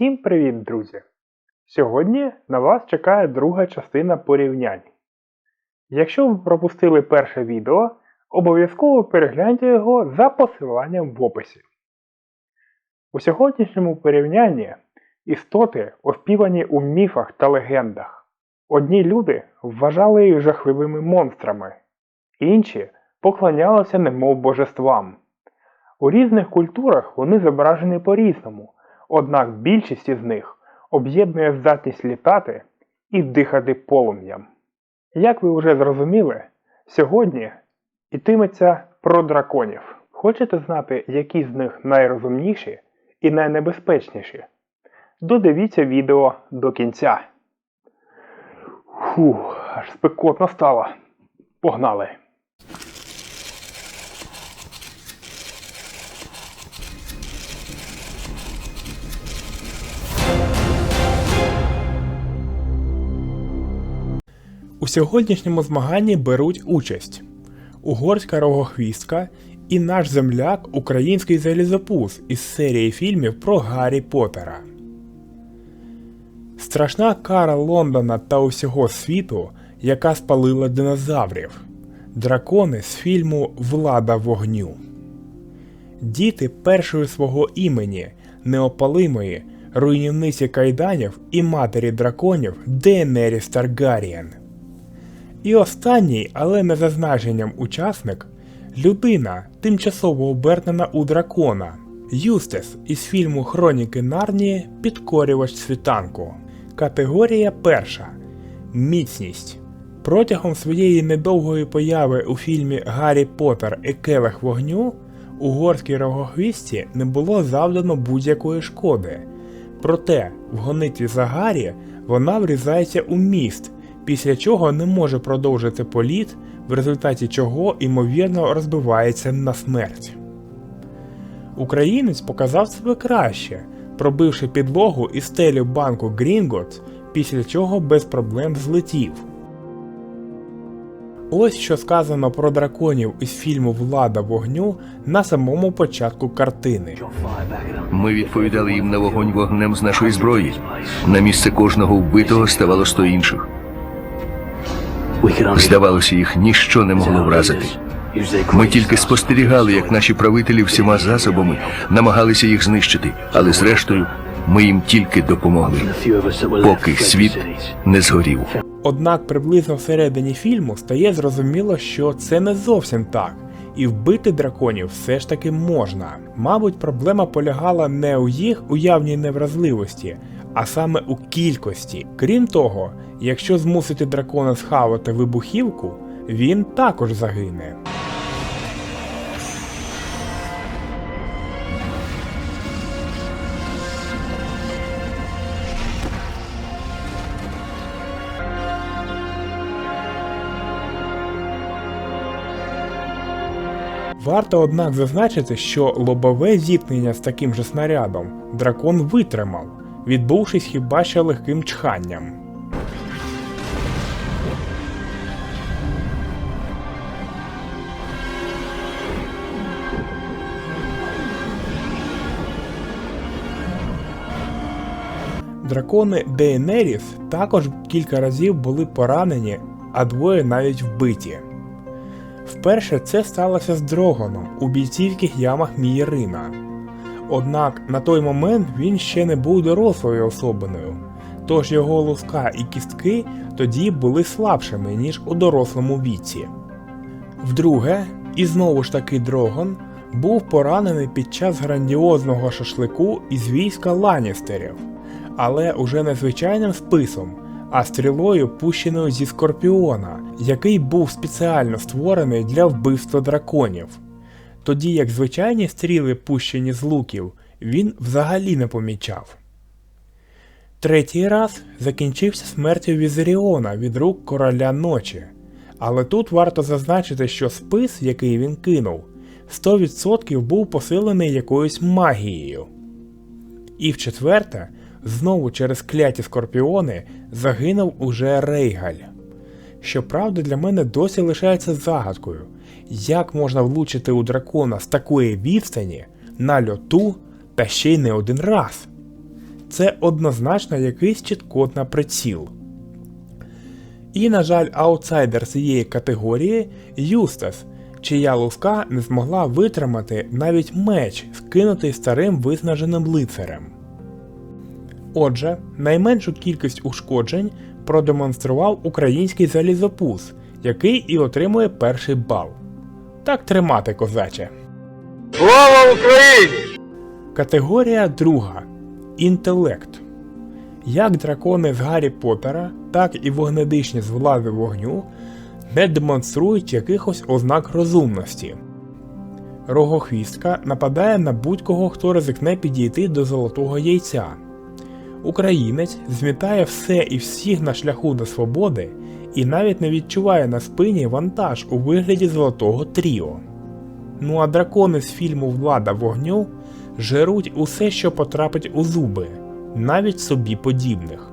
Всім привіт, друзі! Сьогодні на вас чекає друга частина порівнянь. Якщо ви пропустили перше відео, обов'язково перегляньте його за посиланням в описі. У сьогоднішньому порівнянні істоти оспівані у міфах та легендах. Одні люди вважали їх жахливими монстрами, інші поклонялися немов божествам. У різних культурах вони зображені по-різному, однак більшість із них об'єднує здатність літати і дихати полум'ям. Як ви вже зрозуміли, сьогодні йтиметься про драконів. Хочете знати, які з них найрозумніші і найнебезпечніші? Додивіться відео до кінця. Фух, аж спекотно стало. Погнали! Сьогоднішньому змаганні беруть участь угорська рогохвістка і наш земляк український залізопуз із серії фільмів про Гаррі Поттера. Страшна кара Лондона та усього світу, яка спалила динозаврів. Дракони з фільму Влада вогню. Діти першої свого імені, неопалимої, руйнівниці кайданів і матері драконів Дейенеріс Таргарієн. І останній, але не за значенням учасник людина, тимчасово обернена у дракона. Юстес із фільму Хроніки Нарнії Підкорювач світанку. Категорія перша Міцність. Протягом своєї недовгої появи у фільмі Гаррі Поттер і Келих вогню угорській рогохвісті не було завдано будь-якої шкоди. Проте в гонитві за Гаррі вона врізається у міст після чого не може продовжити політ, в результаті чого ймовірно розбивається на смерть. Українець показав себе краще, пробивши підлогу і стелю банку Грінготс, після чого без проблем злетів. Ось що сказано про драконів із фільму Влада вогню на самому початку картини. Ми відповідали їм на вогонь вогнем з нашої зброї. На місце кожного вбитого ставало сто інших. Здавалося, їх ніщо не могло вразити. Ми тільки спостерігали, як наші правителі всіма засобами намагалися їх знищити, але зрештою ми їм тільки допомогли, поки світ не згорів. Однак приблизно всередині фільму стає зрозуміло, що це не зовсім так, і вбити драконів все ж таки можна. Мабуть, проблема полягала не у їх уявній невразливості, а саме у кількості. Крім того, якщо змусити дракона схавати вибухівку, він також загине. Варто однак зазначити, що лобове зіткнення з таким же снарядом дракон витримав, відбувшись хіба що легким чханням. Дракони Дейенеріс також кілька разів були поранені, а двоє навіть вбиті. Вперше це сталося з Дрогоном у бійцівських ямах Мієрина. Однак на той момент він ще не був дорослою особиною, тож його луска і кістки тоді були слабшими, ніж у дорослому віці. Вдруге, і знову ж таки Дрогон був поранений під час грандіозного шашлику із війська Ланістерів, але уже не звичайним списом, а стрілою пущеною зі скорпіона, який був спеціально створений для вбивства драконів. Тоді як звичайні стріли, пущені з луків, він взагалі не помічав. Третій раз закінчився смертю Візеріона від рук короля ночі. Але тут варто зазначити, що спис, який він кинув, 100% був посилений якоюсь магією. І в четверте, знову через кляті скорпіони загинув уже Рейгаль. Щоправда, для мене досі лишається загадкою, як можна влучити у дракона з такої відстані на льоту та ще й не один раз. це однозначно якийсь чіткот на приціл. І, на жаль, аутсайдер цієї категорії Юстас, чия луска не змогла витримати навіть меч, скинутий старим виснаженим лицарем. Отже, найменшу кількість ушкоджень продемонстрував український залізопуз, який і отримує перший бал. Так тримати, козаче. Слава Україні! Категорія друга інтелект. Як дракони з Гаррі Поттера, так і вогнедишні з влади вогню не демонструють якихось ознак розумності. Рогохвістка нападає на будь-кого, хто ризикне підійти до золотого яйця. Українець змітає все і всіх на шляху до свободи і навіть не відчуває на спині вантаж у вигляді золотого тріо. Ну а дракони з фільму Влада вогню жеруть усе, що потрапить у зуби, навіть собі подібних.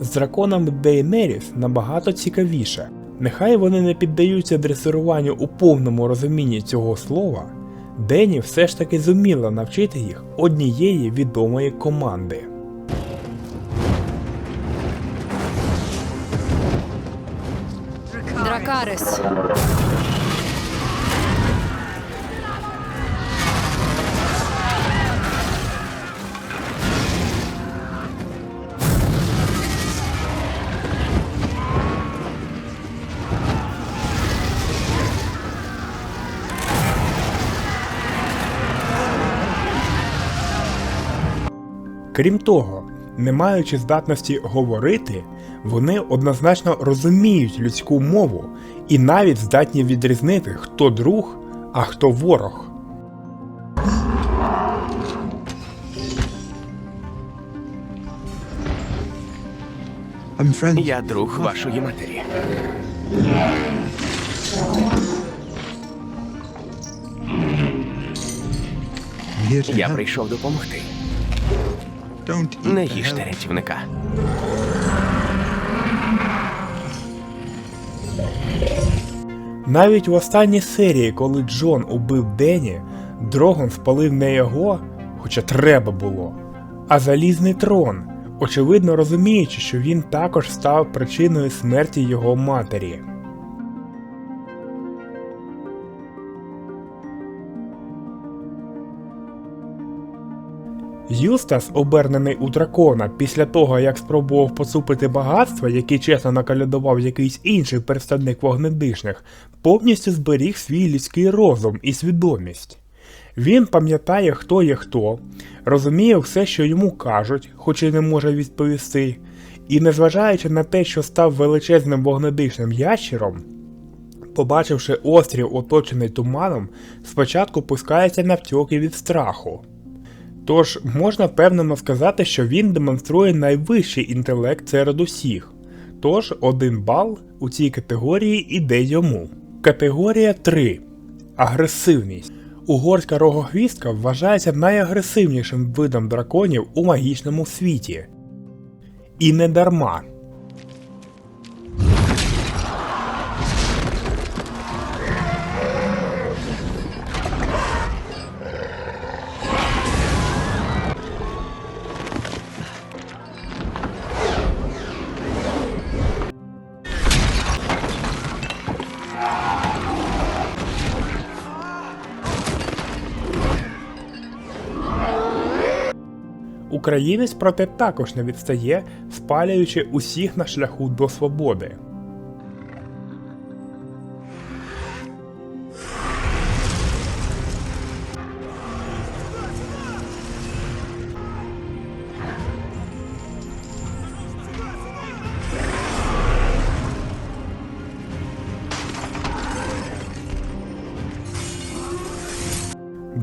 З драконами Дейнеріс набагато цікавіше. Нехай вони не піддаються дресируванню у повному розумінні цього слова, Дені все ж таки зуміла навчити їх однієї відомої команди. Дракарис. Крім того, не маючи здатності говорити, вони однозначно розуміють людську мову і навіть здатні відрізнити, хто друг, а хто ворог. Я друг вашої матері. Я прийшов допомогти. Не їжте рятівника. Навіть в останній серії, коли Джон убив Дені, Дрогон спалив не його, хоча треба було, а залізний трон, очевидно розуміючи, що він також став причиною смерті його матері. Юстас, обернений у дракона після того, як спробував поцупити багатства, які чесно накалядував якийсь інший представник вогнедишних, повністю зберіг свій людський розум і свідомість. Він пам'ятає, хто є хто, розуміє все, що йому кажуть, хоч і не може відповісти, і незважаючи на те, що став величезним вогнедишним ящером, побачивши острів, оточений туманом, спочатку пускається на втьоки від страху. Тож можна впевнено сказати, що він демонструє найвищий інтелект серед усіх. Тож один бал у цій категорії іде йому. Категорія 3. Агресивність. Угорська рогохвістка вважається найагресивнішим видом драконів у магічному світі. І не дарма. Українець проте також не відстає, спалюючи усіх на шляху до свободи.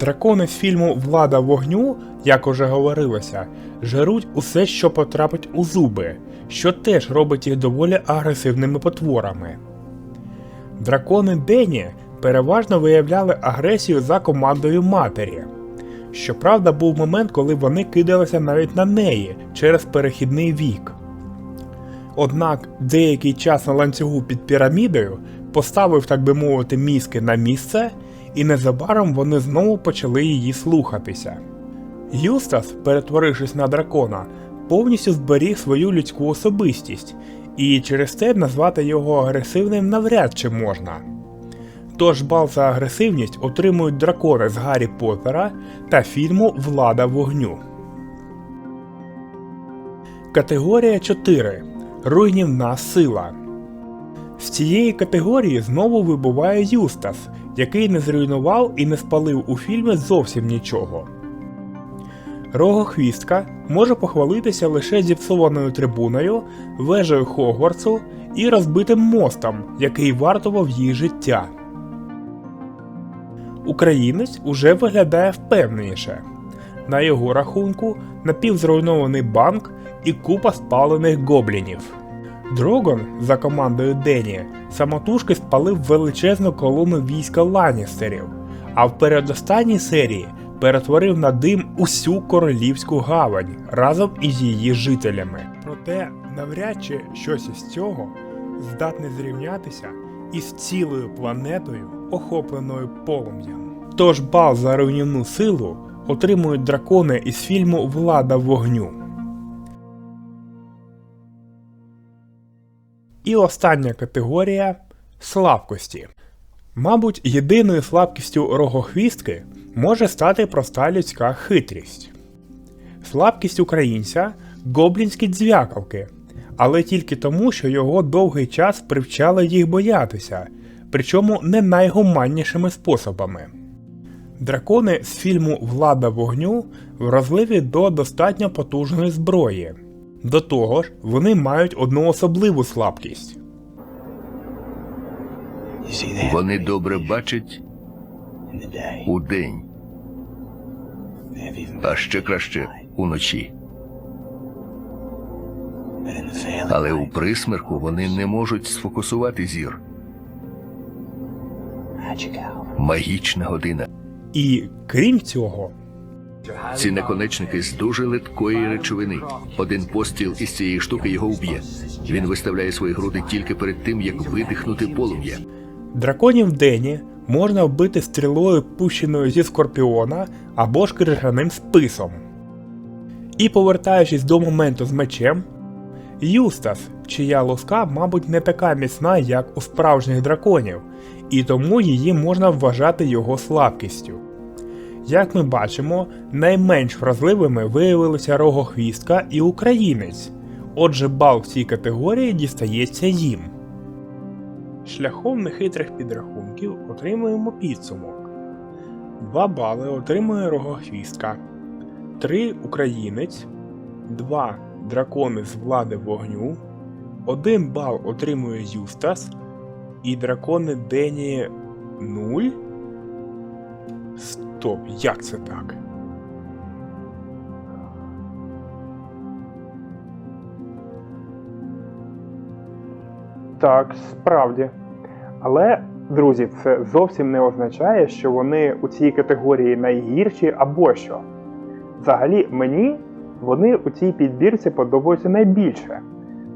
Дракони з фільму Влада вогню, як уже говорилося, жеруть усе, що потрапить у зуби, що теж робить їх доволі агресивними потворами. Дракони Дені переважно виявляли агресію за командою матері. Щоправда, був момент, коли вони кидалися навіть на неї через перехідний вік. Однак деякий час на ланцюгу під пірамідою поставив, так би мовити, мізки на місце, і незабаром вони знову почали її слухатися. Юстас, перетворившись на дракона, повністю зберіг свою людську особистість, і через це назвати його агресивним навряд чи можна. Тож бал за агресивність отримують дракони з Гаррі Поттера та фільму Влада вогню. Категорія 4. Руйнівна сила. З цієї категорії знову вибуває Юстас, який не зруйнував і не спалив у фільмі зовсім нічого. Рогохвістка може похвалитися лише зіпсованою трибуною, вежею Хогвартсу і розбитим мостом, який вартував їй життя. Українець уже виглядає впевненіше. На його рахунку напівзруйнований банк і купа спалених гоблінів. Дрогон за командою Дені самотужки спалив величезну колону війська Ланністерів, а в передостанній серії перетворив на дим усю королівську гавань разом із її жителями. Проте навряд чи щось із цього здатне зрівнятися із цілою планетою, охопленою полум'ям. Тож бал за руйнівну силу отримують дракони із фільму Влада вогню. І остання категорія слабкості. Мабуть, єдиною слабкістю рогохвістки може стати проста людська хитрість. Слабкість українця гоблінські дзвякавки, але тільки тому, що його довгий час привчали їх боятися, причому не найгуманнішими способами. Дракони з фільму Влада вогню вразливі до достатньо потужної зброї. До того ж, вони мають одну особливу слабкість. Вони добре бачать удень, а ще краще уночі. Але у присмерку вони не можуть сфокусувати зір. Магічна година. І крім цього, Ці наконечники з дуже литкої речовини. Один постріл із цієї штуки його вб'є. Він виставляє свої груди тільки перед тим, як видихнути полум'я. драконів Дені можна вбити стрілою, пущеною зі скорпіона або ж крижаним списом. І повертаючись до моменту з мечем, Юстас, чия лоска, мабуть, не така міцна, як у справжніх драконів, і тому її можна вважати його слабкістю. Як ми бачимо, найменш вразливими виявилися рогохвістка і українець, отже, бал в цій категорії дістається їм. Шляхом нехитрих підрахунків отримуємо підсумок. 2 бали отримує рогохвістка, 3 українець, 2 дракони з влади вогню, 1 бал отримує Юстас і дракони Дені 0. Стоп, як це так? Так, справді. Але, друзі, це зовсім не означає, що вони у цій категорії найгірші або що. Взагалі, мені вони у цій підбірці подобаються найбільше.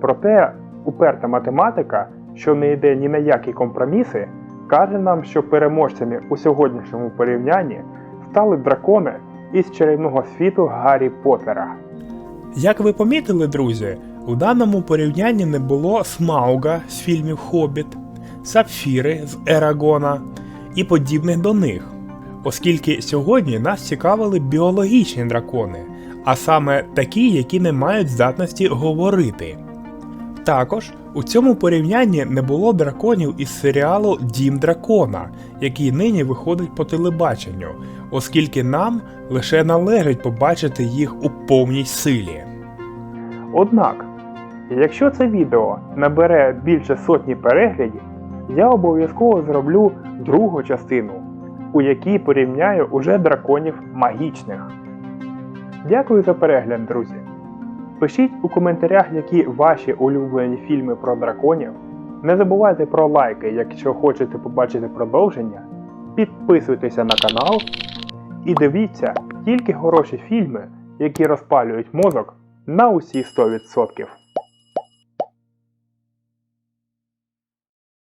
Проте уперта математика, що не йде ні на які компроміси, каже нам, що переможцями у сьогоднішньому порівнянні стали дракони із чарівного світу Гаррі Поттера. Як ви помітили, друзі, у даному порівнянні не було Смауга з фільмів Хобіт, Сапфіри з Ерагона і подібних до них, оскільки сьогодні нас цікавили біологічні дракони, а саме такі, які не мають здатності говорити. Також у цьому порівнянні не було драконів із серіалу Дім дракона, який нині виходить по телебаченню, оскільки нам лише належить побачити їх у повній силі. Однак, якщо це відео набере більше сотні переглядів, я обов'язково зроблю другу частину, у якій порівняю уже драконів магічних. Дякую за перегляд, друзі! Пишіть у коментарях, які ваші улюблені фільми про драконів. Не забувайте про лайки, якщо хочете побачити продовження. Підписуйтеся на канал і дивіться тільки хороші фільми, які розпалюють мозок на усі 100%.